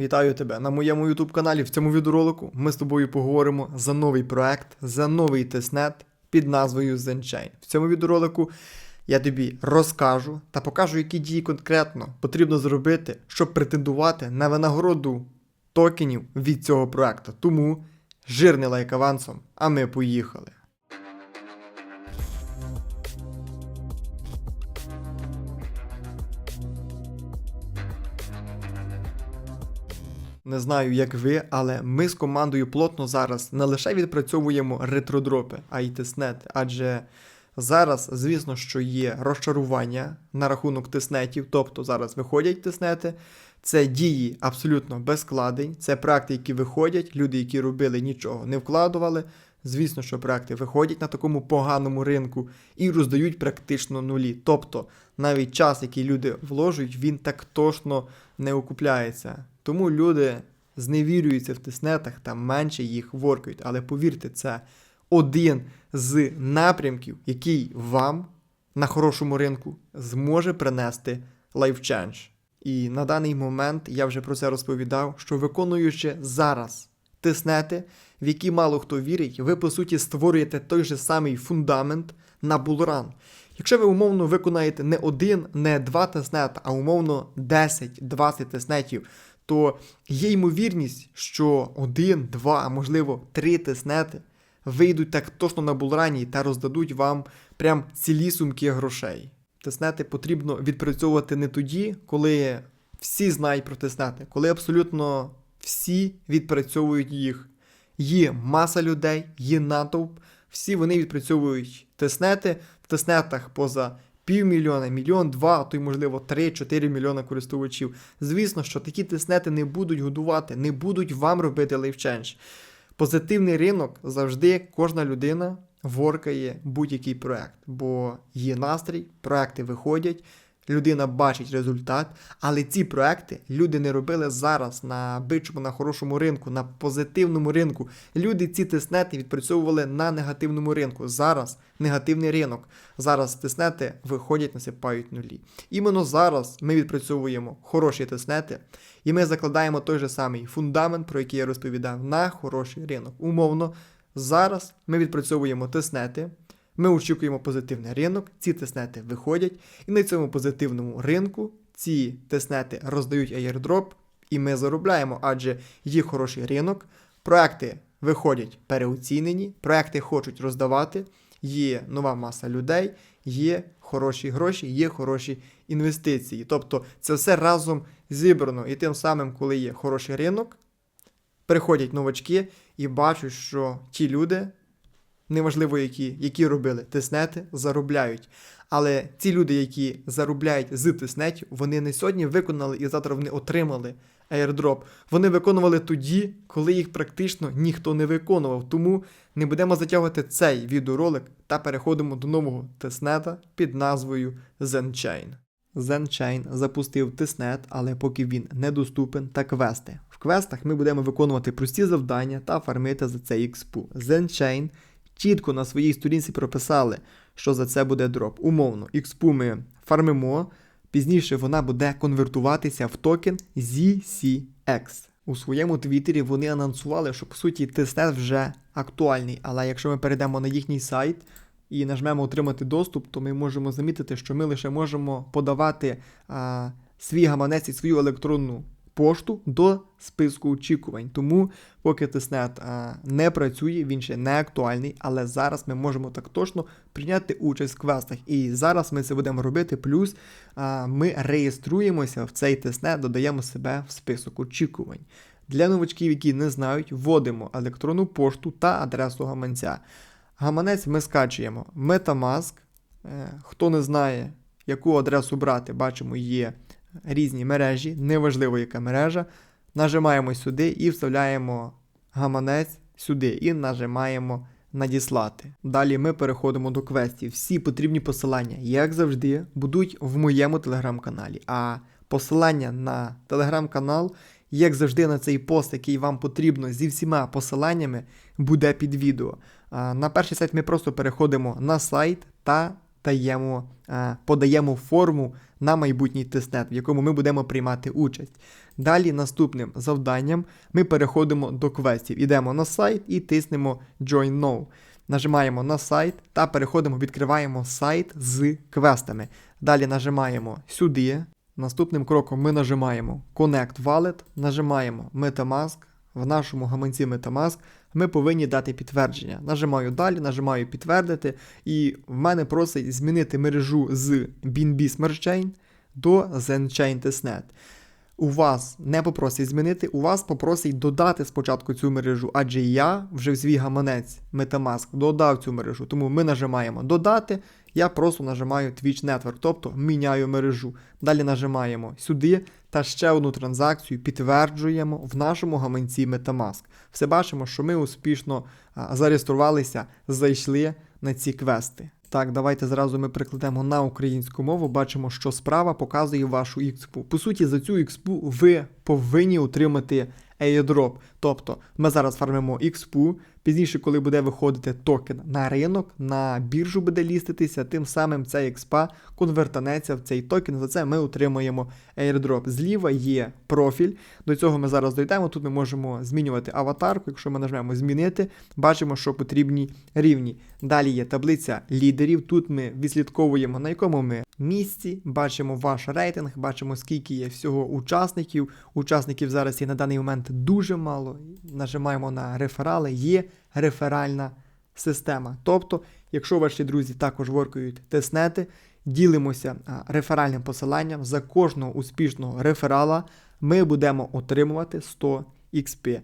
Вітаю тебе на моєму YouTube каналі. В цьому відеоролику ми з тобою поговоримо за новий проект, за новий тестнет під назвою ZenChain. В цьому відеоролику я тобі розкажу та покажу, які дії конкретно потрібно зробити, щоб претендувати на винагороду токенів від цього проекту. Тому жирний лайк авансом, а ми поїхали. Не знаю, як ви, але ми з командою плотно зараз не лише відпрацьовуємо ретродропи, а й тиснети. Адже зараз, звісно, що є розчарування на рахунок тиснетів, тобто зараз виходять тиснети. Це дії абсолютно без складень, це проекти, які виходять, люди, які робили нічого, не вкладували. Звісно, що проекти виходять на такому поганому ринку і роздають практично нулі. Тобто навіть час, який люди вложують, він так точно не окупляється. Тому люди зневірюються в тиснетах та менше їх воркають. Але повірте, це один з напрямків, який вам на хорошому ринку зможе принести лайфчендж. І на даний момент я вже про це розповідав, що виконуючи зараз тиснети, в які мало хто вірить, ви по суті створюєте той же самий фундамент на булран. Якщо ви умовно виконаєте не один, не два тестнета, а умовно 10-20 тестнетів, то є ймовірність, що один, два, а можливо три тестнети вийдуть так точно на булрані та роздадуть вам прям цілі сумки грошей. Тестнети потрібно відпрацьовувати не тоді, коли всі знають про тестнети, коли абсолютно всі відпрацьовують їх. Є маса людей, є натовп, всі вони відпрацьовують тестнети. В тестнетах поза півмільйона, мільйон, два, а то й можливо 3-4 мільйона користувачів. Звісно, що такі тестнети не будуть годувати, не будуть вам робити лайфчендж. Позитивний ринок завжди кожна людина воркає будь-який проект, бо є настрій, проекти виходять, людина бачить результат, але ці проекти люди не робили зараз на бичому, на хорошому ринку, на позитивному ринку. Люди ці тиснети відпрацьовували на негативному ринку. Зараз негативний ринок. Зараз тиснети виходять, насипають нулі. Іменно зараз ми відпрацьовуємо хороші тиснети, і ми закладаємо той же самий фундамент, про який я розповідав, на хороший ринок. Умовно, зараз ми відпрацьовуємо тиснети. Ми очікуємо позитивний ринок, ці тиснети виходять, і на цьому позитивному ринку ці тиснети роздають airdrop, і ми заробляємо, адже є хороший ринок, проекти виходять переоцінені, проекти хочуть роздавати, є нова маса людей, є хороші гроші, є хороші інвестиції. Тобто це все разом зібрано. І тим самим, коли є хороший ринок, приходять новачки і бачать, що ті люди неважливо які, які робили тиснети, заробляють. Але ці люди, які заробляють з тиснетів, вони не сьогодні виконали і завтра вони отримали airdrop. Вони виконували тоді, коли їх практично ніхто не виконував. Тому не будемо затягувати цей відеоролик та переходимо до нового тиснета під назвою ZenChain. ZenChain запустив тиснет, але поки він недоступен, та квести. В квестах ми будемо виконувати прості завдання та фармити за це експу. ZenChain чітко на своїй сторінці прописали, що за це буде дроп. Умовно, експу ми фармимо, пізніше вона буде конвертуватися в токен ZCX. У своєму твіттері вони анонсували, що по суті тестнет вже актуальний. Але якщо ми перейдемо на їхній сайт і нажмемо отримати доступ, то ми можемо замітити, що ми лише можемо подавати а, свій гаманець і свою електронну пошту до списку очікувань. Тому, поки тиснет не працює, він ще не актуальний, але зараз ми можемо так точно прийняти участь в квестах. І зараз ми це будемо робити. Плюс а, ми реєструємося в цей тиснет, додаємо себе в список очікувань. Для новачків, які не знають, вводимо електронну пошту та адресу гаманця. Гаманець ми скачуємо Metamask. Е, Хто не знає, яку адресу брати, бачимо, є різні мережі, неважливо яка мережа. Нажимаємо сюди і вставляємо гаманець сюди і нажимаємо надіслати. Далі ми переходимо до квестів. Всі потрібні посилання, як завжди, будуть в моєму телеграм-каналі. А посилання на телеграм-канал, як завжди, на цей пост, який вам потрібно зі всіма посиланнями, буде під відео. На перший сайт ми просто переходимо на сайт та даємо, е, подаємо форму на майбутній тестнет, в якому ми будемо приймати участь. Далі наступним завданням ми переходимо до квестів. Ідемо на сайт і тиснемо Join Now. Нажимаємо на сайт та переходимо, відкриваємо сайт з квестами. Далі нажимаємо сюди. Наступним кроком ми нажимаємо Connect Wallet, нажимаємо MetaMask. В нашому гаманці MetaMask ми повинні дати підтвердження. Нажимаю далі, нажимаю підтвердити, і в мене просить змінити мережу з BNB Smart Chain до ZenChain Testnet. У вас не попросить змінити, у вас попросить додати спочатку цю мережу, адже я вже в свій гаманець Metamask додав цю мережу. Тому ми нажимаємо додати, я просто нажимаю Twitch Network, тобто міняю мережу. Далі нажимаємо сюди та ще одну транзакцію підтверджуємо в нашому гаманці Metamask. Все бачимо, що ми успішно зареєструвалися, зайшли на ці квести. Так, давайте зразу ми прикладемо на українську мову. Бачимо, що справа показує вашу експу. По суті, за цю експу ви повинні отримати airdrop. Тобто ми зараз фармимо експу. Пізніше, коли буде виходити токен на ринок, на біржу буде ліститися, тим самим ця експа конвертанеться в цей токен. За це ми отримуємо airdrop. Зліва є профіль. До цього ми зараз дійдемо. Тут ми можемо змінювати аватарку. Якщо ми нажмемо змінити, бачимо, що потрібні рівні. Далі є таблиця лідерів. Тут ми відслідковуємо, на якому ми місці, бачимо ваш рейтинг, бачимо, скільки є всього учасників. Учасників зараз є на даний момент дуже мало. Нажимаємо на реферали, є реферальна система. Тобто, якщо ваші друзі також воркають тестнети, ділимося реферальним посиланням за кожного успішного реферала, ми будемо отримувати 100 XP.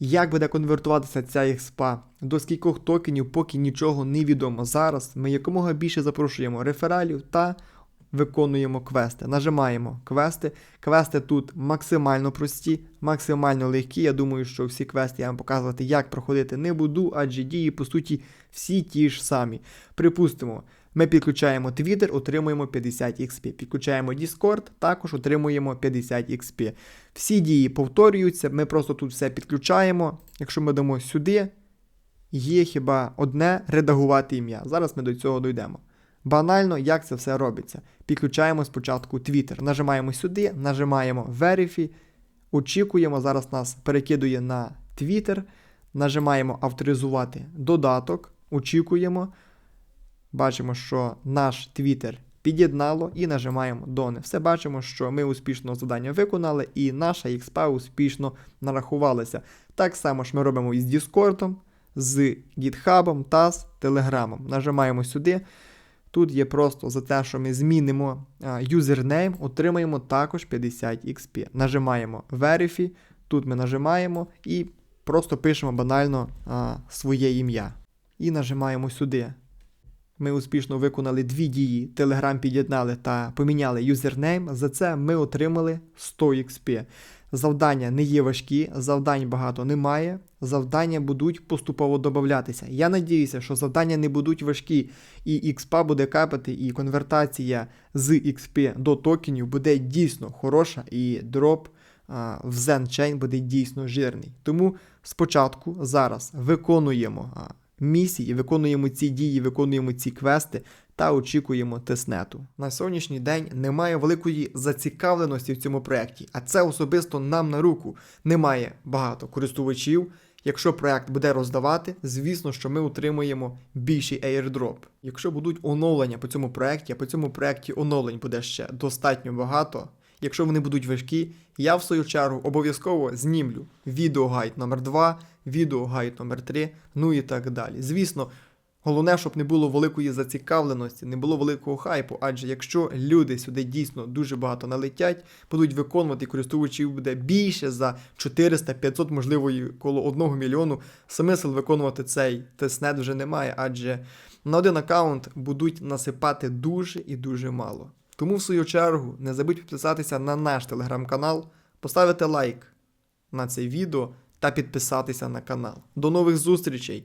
Як буде конвертуватися ця експа до скількох токенів, поки нічого не відомо. Зараз ми якомога більше запрошуємо рефералів та виконуємо квести. Нажимаємо квести. Квести тут максимально прості, максимально легкі. Я думаю, що всі квести я вам показувати, як проходити не буду, адже дії, по суті, всі ті ж самі. Припустимо, ми підключаємо Twitter, отримуємо 50 XP. Підключаємо Discord, також отримуємо 50 XP. Всі дії повторюються, ми просто тут все підключаємо. Якщо ми дамо сюди, є хіба одне редагувати ім'я. Зараз ми до цього дійдемо. Банально, як це все робиться. Підключаємо спочатку Twitter. Нажимаємо сюди, нажимаємо Verify, очікуємо, зараз нас перекидує на Twitter, нажимаємо авторизувати додаток, очікуємо. Бачимо, що наш Twitter під'єднало і нажимаємо Дони. Все бачимо, що ми успішно завдання виконали, і наша XP успішно нарахувалася. Так само ж ми робимо і з Discord, з GitHub та з Telegram. Нажимаємо сюди. Тут є просто за те, що ми змінимо юзернейм, отримаємо також 50 XP. Нажимаємо Verify, тут ми нажимаємо і просто пишемо банально а, своє ім'я. І нажимаємо сюди. Ми успішно виконали дві дії. Telegram під'єднали та поміняли юзернейм. За це ми отримали 100 XP. Завдання не є важкі, завдань багато немає. Завдання будуть поступово додатися. Я надіюся, що завдання не будуть важкі, і XP буде капати, і конвертація з XP до токенів буде дійсно хороша, і дроп а, в ZenChain буде дійсно жирний. Тому спочатку зараз виконуємо а, місії, виконуємо ці дії, виконуємо ці квести та очікуємо тестнету. На сьогоднішній день немає великої зацікавленості в цьому проєкті, а це особисто нам на руку. Немає багато користувачів. Якщо проект буде роздавати, звісно, що ми отримуємо більший airdrop. Якщо будуть оновлення по цьому проєкті, а по цьому проєкті оновлень буде ще достатньо багато. Якщо вони будуть важкі, я в свою чергу обов'язково знімлю відеогайд номер 2 відеогайд номер 3 ну і так далі. Звісно, головне, щоб не було великої зацікавленості, не було великого хайпу, адже якщо люди сюди дійсно дуже багато налетять, будуть виконувати користувачів буде більше за 400-500, можливо, коло 1 мільйону, смисл виконувати цей тестнет вже немає, адже на один аккаунт будуть насипати дуже і дуже мало. Тому, в свою чергу, не забудь підписатися на наш телеграм-канал, поставити лайк на це відео та підписатися на канал. До нових зустрічей